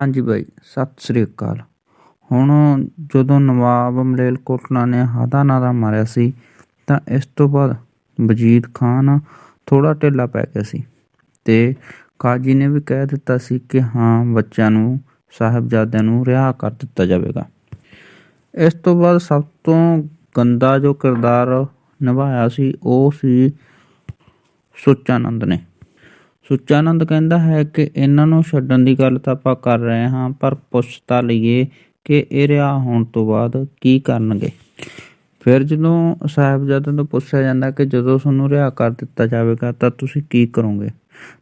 ਹਾਂਜੀ ਬਾਈ, ਸਤਿ ਸ੍ਰੀ ਅਕਾਲ। ਹੁਣ ਜਦੋਂ ਨਵਾਬ ਮਲੇਰਕੋਟਲਾ ਨੇ ਹਾਦਾ ਨਾਦਾ ਮਾਰਿਆ ਸੀ, ਤਾਂ ਇਸ ਤੋਂ ਬਾਅਦ ਵਜੀਦ ਖਾਨ ਥੋੜਾ ਢਿੱਲਾ ਪੈ ਗਿਆ ਸੀ ਤੇ ਕਾਜੀ ਨੇ ਵੀ ਕਹਿ ਦਿੱਤਾ ਸੀ ਕਿ ਹਾਂ, ਬੱਚਿਆਂ ਨੂੰ, ਸਾਹਿਬਜ਼ਾਦਿਆਂ ਨੂੰ ਰਿਹਾ ਕਰ ਦਿੱਤਾ ਜਾਵੇਗਾ। ਇਸ ਤੋਂ ਬਾਅਦ ਸਭ ਤੋਂ ਗੰਦਾ ਜੋ ਕਿਰਦਾਰ ਨਿਭਾਇਆ ਸੀ, ਉਹ ਸੀ ਸੁੱਚਾਨੰਦ ਨੇ। ਸੁੱਚਾਨੰਦ ਕਹਿੰਦਾ ਹੈ ਕਿ ਇਹਨਾਂ ਨੂੰ ਛੱਡਣ ਦੀ ਗੱਲ ਤਾਂ ਆਪਾਂ ਕਰ ਰਹੇ ਹਾਂ, ਪਰ ਪੁੱਛ ਤਾਂ ਲਈਏ ਕਿ ਇਹ ਰਿਹਾ ਹੋਣ ਤੋਂ ਬਾਅਦ ਕੀ ਕਰਨਗੇ। ਫਿਰ ਜਦੋਂ ਸਾਹਿਬਜ਼ਾਦਿਆਂ ਤੋਂ ਪੁੱਛਿਆ ਜਾਂਦਾ ਕਿ ਜਦੋਂ ਤੁਹਾਨੂੰ ਰਿਹਾ ਕਰ ਦਿੱਤਾ ਜਾਵੇਗਾ, ਤਾਂ ਤੁਸੀਂ ਕੀ ਕਰੋਗੇ?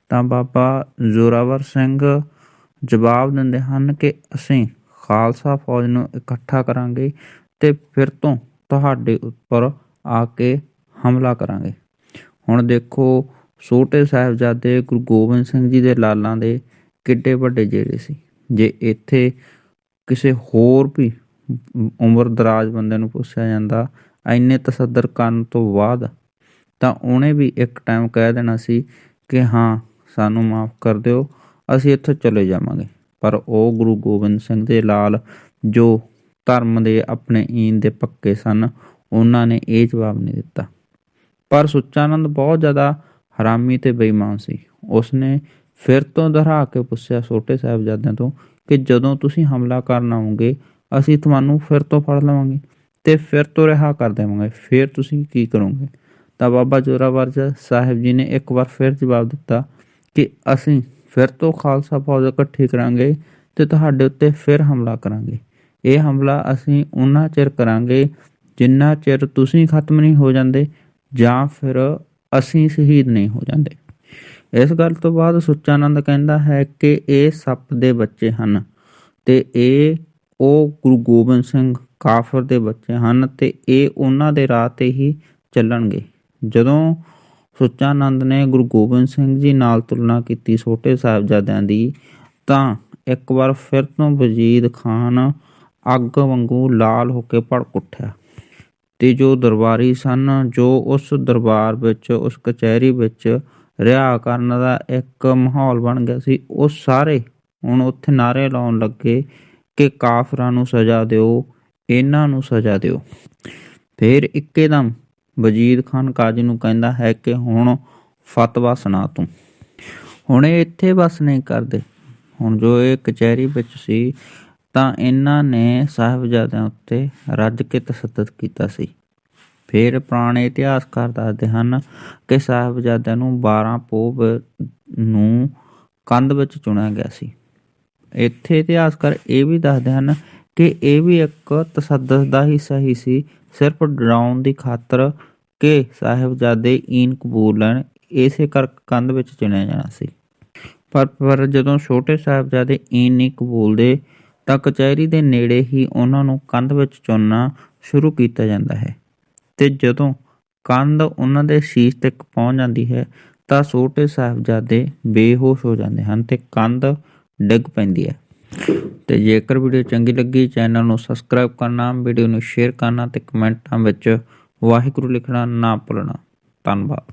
ਤਾਂ ਬਾਬਾ ਜ਼ੋਰਾਵਰ ਸਿੰਘ ਜਵਾਬ ਦਿੰਦੇ ਹਨ ਕਿ ਅਸੀਂ ਖਾਲਸਾ ਫੌਜ ਨੂੰ ਇਕੱਠਾ ਕਰਾਂਗੇ ਤੇ ਫਿਰ ਤੋਂ ਤੁਹਾਡੇ ਉੱਪਰ ਆ ਕੇ ਹਮਲਾ ਕਰਾਂਗੇ। ਹੁਣ ਦੇਖੋ ਛੋਟੇ ਸਾਹਿਬਜ਼ਾਦੇ ਗੁਰੂ ਗੋਬਿੰਦ ਸਿੰਘ ਜੀ ਦੇ ਲਾਲਾਂ ਦੇ ਕਿੱਡੇ ਵੱਡੇ ਜਿਹੜੇ ਸੀ। ਜੇ ਇੱਥੇ ਕਿਸੇ ਹੋਰ ਵੀ ਉਮਰ ਦਰਾਜ ਬੰਦੇ ਨੂੰ ਪੁੱਛਿਆ ਜਾਂਦਾ ਐਨੇ ਤਸੱਦਰ ਕਰਨ ਤੋਂ ਬਾਅਦ ਤਾਂ ਉਹਨੇ ਵੀ ਇੱਕ ਟਾਈਮ ਕਹਿ ਦੇਣਾ ਸੀ ਕਿ ਹਾਂ, ਸਾਨੂੰ ਮਾਫ ਕਰ ਦਿਓ, ਅਸੀਂ ਇੱਥੋਂ ਚਲੇ ਜਾਵਾਂਗੇ। ਪਰ ਉਹ ਗੁਰੂ ਗੋਬਿੰਦ ਸਿੰਘ ਦੇ ਲਾਲ ਜੋ ਧਰਮ ਦੇ ਆਪਣੇ ਈਨ ਦੇ ਪੱਕੇ ਸਨ, ਉਹਨਾਂ ਨੇ ਇਹ ਜਵਾਬ ਨਹੀਂ ਦਿੱਤਾ। ਪਰ ਸੁੱਚਾਨੰਦ ਬਹੁਤ ਜ਼ਿਆਦਾ ਹਰਾਮੀ ਤੇ ਬੇਈਮਾਨ ਸੀ। ਉਸਨੇ ਫਿਰ ਤੋਂ ਦੁਹਰਾ ਕੇ ਪੁੱਛਿਆ ਛੋਟੇ ਸਾਹਿਬਜ਼ਾਦਿਆਂ ਤੋਂ ਕਿ ਜਦੋਂ ਤੁਸੀਂ ਹਮਲਾ ਕਰਨ ਆਉਂਗੇ, ਅਸੀਂ ਤੁਹਾਨੂੰ ਫਿਰ ਤੋਂ ਫੜ ਲਵਾਂਗੇ ਤੇ ਫਿਰ ਤੋਂ ਰਿਹਾ ਕਰ ਦੇਵਾਂਗੇ। ਫਿਰ ਤੁਸੀਂ ਕੀ ਕਰੋਗੇ? ਤਾਂ ਬਾਬਾ ਜੋਰਾਵਰ ਸਾਹਿਬ ਜੀ ਨੇ ਇੱਕ ਵਾਰ ਫਿਰ ਜਵਾਬ ਦਿੱਤਾ ਕਿ ਅਸੀਂ ਫਿਰ ਤੋਂ ਖਾਲਸਾ ਫੌਜ ਇਕੱਠੀ ਕਰਾਂਗੇ ਤੇ ਤੁਹਾਡੇ ਉੱਤੇ ਫਿਰ ਹਮਲਾ ਕਰਾਂਗੇ। ਇਹ ਹਮਲਾ ਅਸੀਂ ਉਹਨਾਂ ਚਿਰ ਕਰਾਂਗੇ ਜਿੰਨਾ ਚਿਰ ਤੁਸੀਂ ਖਤਮ ਨਹੀਂ ਹੋ ਜਾਂਦੇ ਜਾਂ ਫਿਰ ਅਸੀਂ ਸ਼ਹੀਦ ਨਹੀਂ ਹੋ ਜਾਂਦੇ। ਇਸ ਗੱਲ ਤੋਂ ਬਾਅਦ ਸੁੱਚਾਨੰਦ ਕਹਿੰਦਾ ਹੈ ਕਿ ਇਹ ਸੱਪ ਦੇ ਬੱਚੇ ਹਨ ਤੇ ਇਹ ਉਹ ਗੁਰੂ ਗੋਬਿੰਦ ਸਿੰਘ ਕਾਫਰ ਦੇ ਬੱਚੇ ਹਨ ਤੇ ਇਹ ਉਹਨਾਂ ਦੇ ਰਾਹ ਤੇ ਹੀ ਚੱਲਣਗੇ। ਜਦੋਂ ਸੁੱਚਾਨੰਦ ਨੇ ਗੁਰੂ ਗੋਬਿੰਦ ਸਿੰਘ ਜੀ ਨਾਲ ਤੁਲਨਾ ਕੀਤੀ ਛੋਟੇ ਸਾਹਿਬਜ਼ਾਦਿਆਂ ਦੀ, ਤਾਂ ਇੱਕ ਵਾਰ ਫਿਰ ਤੋਂ ਵਜੀਦ ਖਾਨ ਅੱਗ ਵਾਂਗੂ ਲਾਲ ਹੋ ਕੇ ਭੜਕ ਉੱਠਿਆ। ਤੇ ਜੋ ਦਰਬਾਰੀ ਸਨ, ਜੋ ਉਸ ਦਰਬਾਰ ਵਿੱਚ, ਉਸ ਕਚਹਿਰੀ ਵਿੱਚ ਰਿਹਾ ਕਰਨ ਦਾ ਇੱਕ ਮਾਹੌਲ ਬਣ ਗਿਆ ਸੀ। ਉਹ ਸਾਰੇ ਹੁਣ ਉੱਥੇ ਨਾਰੇ ਲਾਉਣ ਲੱਗੇ ਕਿ ਕਾਫਰਾਂ ਨੂੰ ਸਜ਼ਾ ਦਿਓ, ਇਹਨਾਂ ਨੂੰ ਸਜ਼ਾ ਦਿਓ। ਫਿਰ ਇੱਕੇਦਮ ਵਜੀਦ ਖਾਨ ਕਾਜੀ ਨੂੰ ਕਹਿੰਦਾ ਹੈ ਕਿ ਹੁਣ ਫਤਵਾ ਸੁਣਾ ਤੂੰ। ਹੁਣ ਇਹ ਇੱਥੇ ਬਸ ਨਹੀਂ ਕਰਦੇ। ਹੁਣ ਜੋ ਇਹ ਕਚਹਿਰੀ ਵਿੱਚ ਸੀ ਤਾਂ ਇਹਨਾਂ ਨੇ ਸਾਹਿਬਜ਼ਾਦਿਆਂ ਉੱਤੇ ਰੱਜ ਕੇ ਤਸੱਦਦ ਕੀਤਾ ਸੀ। ਫਿਰ ਪੁਰਾਣੇ ਇਤਿਹਾਸਕਾਰ ਦੱਸਦੇ ਹਨ ਕਿ ਸਾਹਿਬਜ਼ਾਦਿਆਂ ਨੂੰ 12 ਪੋਹ ਨੂੰ ਕੰਧ ਵਿੱਚ ਚੁਣਿਆ ਗਿਆ ਸੀ। ਇੱਥੇ ਇਤਿਹਾਸਕਾਰ ਇਹ ਵੀ ਦੱਸਦੇ ਹਨ ਕਿ ਇਹ ਵੀ ਇੱਕ ਤਸੱਦਦ ਦਾ ਹਿੱਸਾ ਹੀ ਸੀ। ਸਿਰਫ ਡਰਾਉਣ ਦੀ ਖਾਤਰ ਕਿ ਸਾਹਿਬਜ਼ਾਦੇ ਈਨ ਕਬੂਲ ਲੈਣ, ਇਸੇ ਕਰਕੇ ਕੰਧ ਵਿੱਚ ਚੁਣਿਆ ਜਾਣਾ ਸੀ। ਪਰ ਪਰ ਜਦੋਂ ਛੋਟੇ ਸਾਹਿਬਜ਼ਾਦੇ ਈਨ ਨਹੀਂ ਕਬੂਲਦੇ ਤਾਂ ਕਚਹਿਰੀ ਦੇ ਨੇੜੇ ਹੀ ਉਹਨਾਂ ਨੂੰ ਕੰਧ ਵਿੱਚ ਚੁਣਨਾ ਸ਼ੁਰੂ ਕੀਤਾ ਜਾਂਦਾ ਹੈ। ਤੇ ਜਦੋਂ ਕੰਧ ਉਹਨਾਂ ਦੇ ਸ਼ੀਸ਼ ਤੱਕ ਪਹੁੰਚ ਜਾਂਦੀ ਹੈ, ਤਾਂ ਛੋਟੇ ਸਾਹਿਬਜ਼ਾਦੇ ਬੇਹੋਸ਼ ਹੋ ਜਾਂਦੇ ਹਨ ਤੇ ਕੰਧ ਡਿੱਗ ਪੈਂਦੀ ਹੈ। ਤੇ ਜੇਕਰ ਵੀਡੀਓ ਚੰਗੀ ਲੱਗੀ, ਚੈਨਲ ਨੂੰ ਸਬਸਕ੍ਰਾਈਬ ਕਰਨਾ, ਵੀਡੀਓ ਨੂੰ ਸ਼ੇਅਰ ਕਰਨਾ ਤੇ ਕਮੈਂਟਾਂ ਵਿੱਚ ਵਾਹਿਗੁਰੂ ਲਿਖਣਾ ਨਾ ਭੁੱਲਣਾ। ਧੰਨਵਾਦ।